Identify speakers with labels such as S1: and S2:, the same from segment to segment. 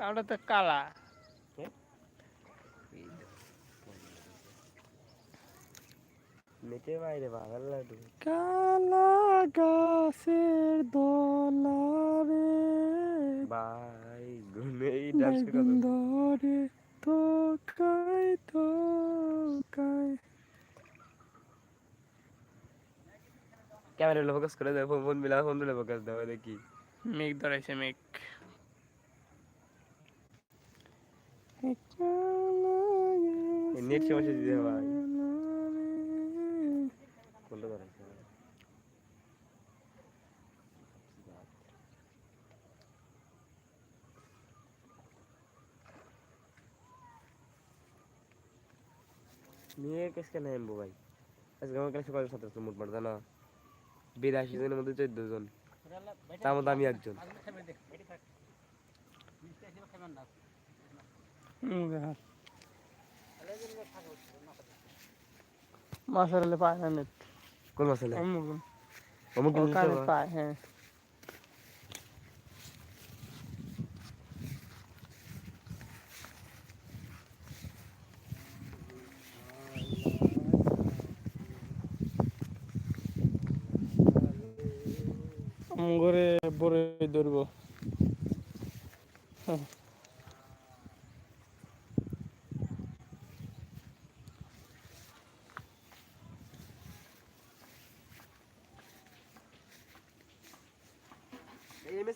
S1: ওটা তো কালা
S2: মেটে বাইরে বাগান লাডু
S1: কালা গাছের দোলারে
S2: বাই গুনেই ডান্স করে
S1: বেগুন ধরে তোকায় তোকায়
S2: ক্যামেরা ফোকাস করে দেবো ফোন মিলা ফোন মিলা ফোকাস দেবো দেখি
S1: মেঘ ধরাইছে মেঘ
S2: নেট সমস্যা দিতে ভাই কোনটা ধরাইছে নিয়ে কেসকে আনব ভাই আজকে আমার কাছে কয়েক সতেরোশো মোট মার জানা বিরাশি জনের মধ্যে চোদ্দ জন তার মধ্যে আমি একজন
S1: মাছের হলে পায় না নেট।
S2: কোন মাসে
S1: অমুক
S2: অমুক দিন
S1: পায়। হ্যাঁ। করে বড় ধরবো।
S2: এমএস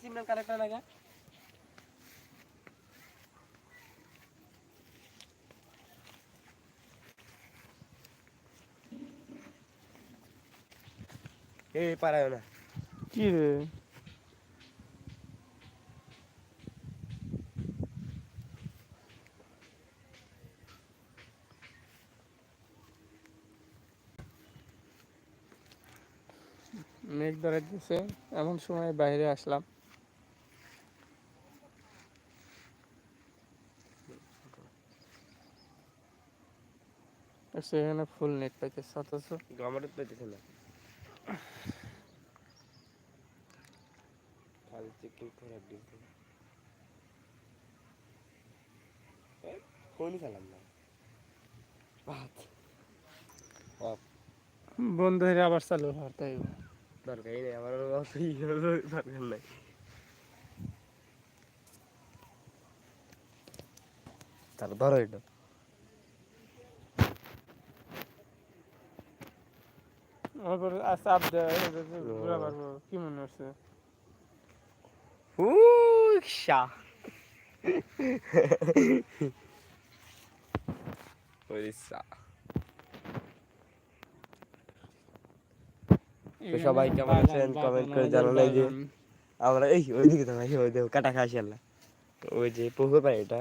S2: ইমরান কানেক্টর লাগা। এই পারায় না।
S1: কি রে? মেঘ ধরে দিছে। এমন সময় বাইরে আসলাম। সেখানে ফুল নেট পাইতেছে অথচ
S2: গভর্নমেন্ট পেতেছে না। খালি চেকিং করে দিতে ফোনই চালাম না।
S1: বন্ধ হয়ে আবার চালু হওয়ার তাই
S2: দরকারই নেই আমার দরকার নাই। তাহলে ধরো এটা।
S1: আমার চাপ দেয় ঘুরা পারব কি মনে হচ্ছে?
S2: উষা উড়িষ্যা তো সবাই কেমন আছেন? কমেন্ট করে এই যে- আমরা এই ওইদিকে তো ভাই ওই দেখো কাটা খাসি আল্লাহ। ওই যে পুকুর পাড়ে এটা।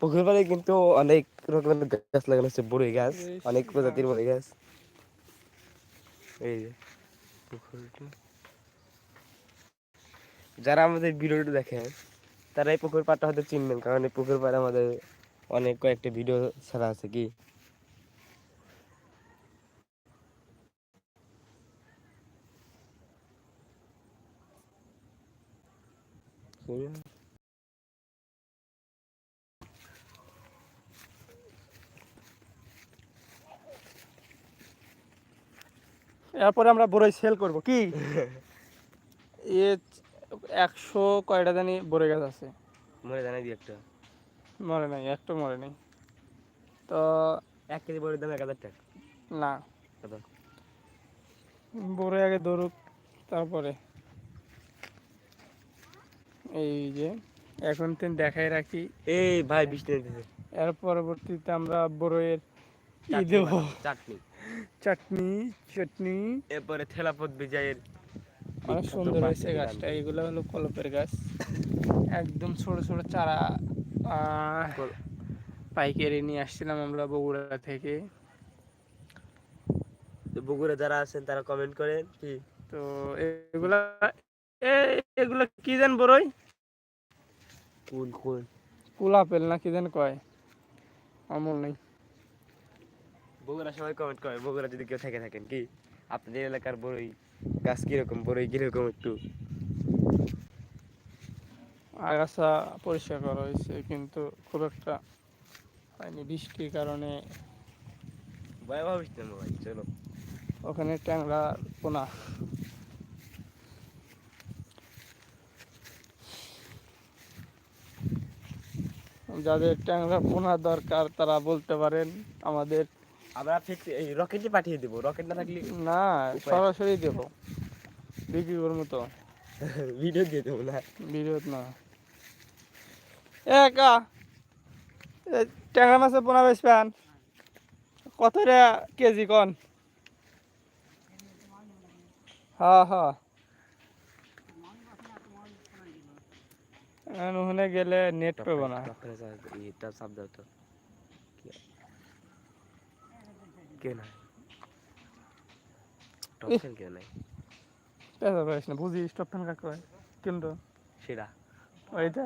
S2: পুকুর পাড়ে কিন্তু অনেক রকমের গাছ লাগানো আছে বড়ই গাছ অনেক প্রজাতির বড়ই গাছ। এই যে যারা আমাদের ভিডিওটা দেখেন, তারা এই পুকুর পাড়টা হয়তো চিনবেন, কারণ এই পুকুর পাড়ে আমাদের অনেক কয়েকটা ভিডিও ছাড়া আছে কি?
S1: এরপরে আমরা বড়ই সেল করব। কি? এ একশো কয়টা জানি বড়ই গাছ আছে।
S2: মনে জানাই দিই একটা।
S1: মরে নাই একটা মরে নাই। তো
S2: এক কেজি বড়ির দাম এক হাজার টাকা।
S1: না। বড়ই আগে ধরুক তারপরে। এই যে এখন তিন দেখাই রাখি।
S2: এই ভাই বৃষ্টি
S1: এর পরবর্তীতে আমরা বড়ইয়ের ই দেব।
S2: চাটনি।
S1: চাটনি চাটনি।
S2: এরপরে বিজয়ের
S1: অনেক সুন্দর হয়েছে গাছটা এগুলো হলো কলপের গাছ। একদম ছোট ছোট চারা পাইকারি নিয়ে আসছিলাম আমরা বগুড়া থেকে।
S2: বগুড়া যারা আছেন তারা কমেন্ট করেন কি?
S1: তো এগুলা কি দেন বড়ই?
S2: কোন কোন?
S1: কুল আপেল না কি দেন কয়? আমল নেই।
S2: বগুড়া সবাই কমেন্ট করে বগুড়া যদি কেউ থেকে থাকেন কি? আপনাদের এলাকার বড়ই গাছ কীরকম বড়ই কীরকম একটু?
S1: আগাছা পরিষ্কার করা হয়েছে কিন্তু খুব একটা হয়নি বৃষ্টির কারণে।
S2: ভয়াবহ বৃষ্টি ভাই চলো।
S1: ওখানে ট্যাংরা পোনা। যাদের ট্যাংরা পোনা দরকার তারা বলতে পারেন আমাদের
S2: আমরা ঠিক এই রকেটে পাঠিয়ে দেবো। রকেট না থাকলে
S1: না সরাসরি দেবো। বিক্রি করব তো
S2: ভিডিও দিয়ে দেবো না।
S1: বিরোধ না। একা। ট্যাংরা মাছের পোনা বেশ পান। কত কেজি কন? হ্যাঁ হ্যাঁ ওখানে গেলে নেট পাবো না।
S2: এটা চাপ দাও তো কি- কে নাই? টপশন কে নাই?
S1: পেঁচা পারিস না বুঝি স্টপ ফ্যান কাকে হয় কিন্তু
S2: সেরা।
S1: ওইটা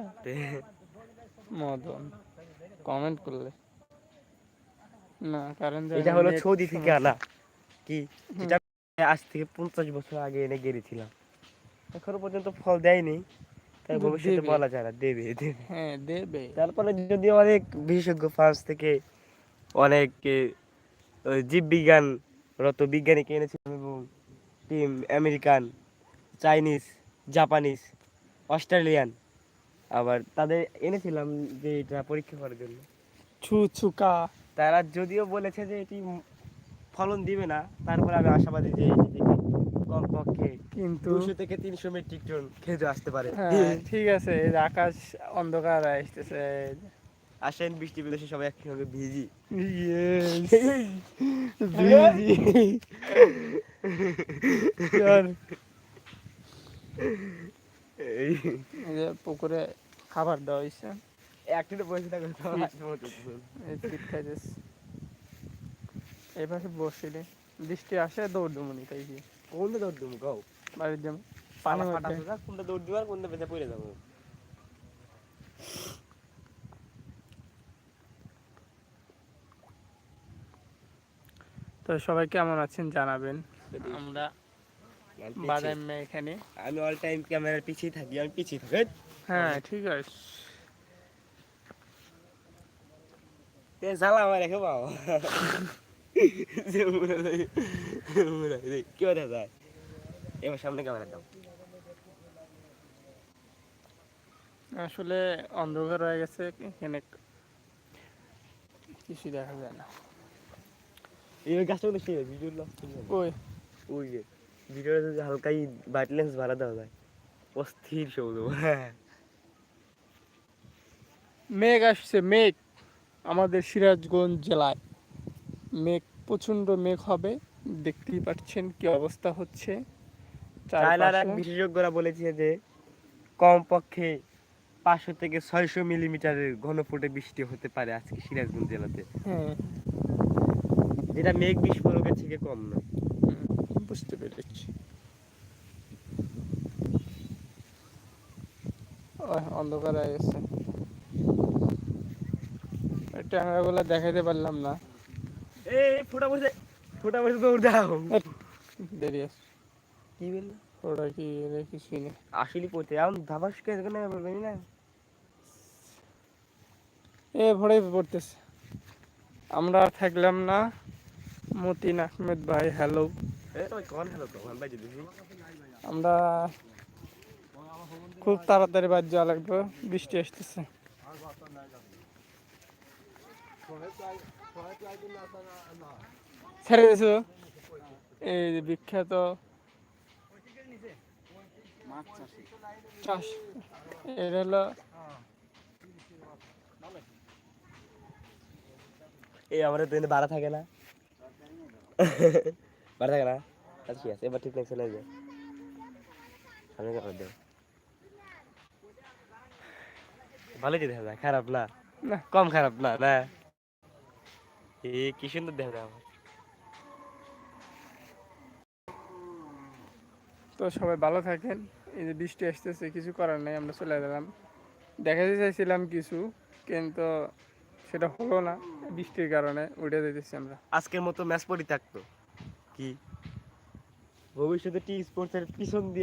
S1: মদন। কমেন্ট করলে। না কারণ
S2: এটা হলো সৌদি থেকে আনা কি? এটা আজ থেকে পঞ্চাশ বছর আগে এনে গেড়েছিলাম। এখনও পর্যন্ত ফল দেয়নি। তাই ভবিষ্যতে। বলা যায় না দেবে দেবে।
S1: হ্যাঁ দেবে।
S2: তারপরে যদি অনেক বিশেষজ্ঞ ফ্রান্স থেকে অনেক জীববিজ্ঞান রত বিজ্ঞানীকে এনেছিলাম এবং team American Chinese Japanese Australian. আবার তাদের এনেছিলাম যে এটা পরীক্ষা করার জন্য।
S1: ছু ছুকা।
S2: তারা যদিও বলেছে যে এটি ফলন দিবে না তারপরে আমি আশাবাদী যে এটি থেকে কমপক্ষে
S1: কিন্তু
S2: দুশো থেকে তিনশো মেট্রিক টন খেতে আসতে পারে।
S1: হ্যাঁ ঠিক আছে আকাশ অন্ধকার আসতেছে।
S2: আসেন বৃষ্টি বিদেশে সবাই একসঙ্গে ভিজি।
S1: পুকুরে খাবার দেওয়া হয়েছে।
S2: একটু বসে থাকো তো হাসি মতো তো।
S1: এই চিট খাইতেছে। এই পাশে বৃষ্টি আসে দৌড় দুমুনি তাই কি?
S2: কোনটা দৌড় দেবো গাও
S1: বাড়ির
S2: পানি কোনটা দৌড় দিবার কোনটা বেঁচে পড়ে যাব।
S1: তো সবাই কেমন আছেন জানাবেন। আমরা বাদাম এখানে।
S2: আমি অল টাইম ক্যামেরার পিছিয়ে থাকি আমি পিছিয়ে থাকি।
S1: হ্যাঁ ঠিক আছে।
S2: এ জ্বালা আমার রেখে পাও। কি কথা যায় এবার সামনে ক্যামেরা দাও।
S1: আসলে অন্ধকার হয়ে গেছে এখানে কিছু দেখা যায় না।
S2: এই গাছটা কিন্তু সেই ভিডিও লস
S1: ওই
S2: ওই যে ভিডিওটা যদি হালকাই দেওয়া যায়। অস্থির সৌদ হ্যাঁ।
S1: মেঘ আসছে মেঘ। আমাদের সিরাজগঞ্জ জেলায় মেঘ প্রচণ্ড মেঘ হবে। দেখতেই পাচ্ছেন কি অবস্থা হচ্ছে।
S2: বিশেষজ্ঞরা বলেছে যে কমপক্ষে পাঁচশো থেকে ছয়শো মিলিমিটারের ঘনফুটে বৃষ্টি হতে পারে আজকে সিরাজগঞ্জ জেলাতে। যেটা মেঘ বিস্ফোরকের থেকে কম
S1: না। বুঝতে পেরেছি। অন্ধকার হয়ে গেছে। ট্যাংরাগুলো দেখাইতে পারলাম না।
S2: এই ফোটা বসে ফোটা বসে দৌড় দাও
S1: দেরি আছে।
S2: কি বলল?
S1: ওটা কি কিছুই
S2: আসলে পড়তে এখন ধাবাস কে এখানে না?
S1: এ ভরে পড়তেছে। আমরা থাকলাম না। মতিন আহমেদ ভাই হ্যালো আমরা খুব তাড়াতাড়ি বাদ যাওয়া লাগবে বৃষ্টি আসতেছে। ছেড়ে দিছো? এই যে বিখ্যাত চাষ। এটা হলো
S2: এই আমাদের তো ভাড়া থাকে না। ভাড়া থাকে না আচ্ছা ঠিক আছে এবার ঠিক লাগছে না যে সামনে কাপড় দেও ভালো যে দেখা যায় খারাপ না
S1: না
S2: কম খারাপ না না এ কি সুন্দর দেখা যায় আমার
S1: তো সবাই ভালো থাকেন। এই যে বৃষ্টি আসতেছে কিছু করার নাই আমরা চলে গেলাম। দেখাতে চাইছিলাম কিছু কিন্তু সেটা হলো না। বৃষ্টির কারণে উঠে যেতেছি আমরা।
S2: আজকের মতো ম্যাচ পরিত্যক্ত কি? ভবিষ্যতে টি স্পোর্টসের পিছন দিয়ে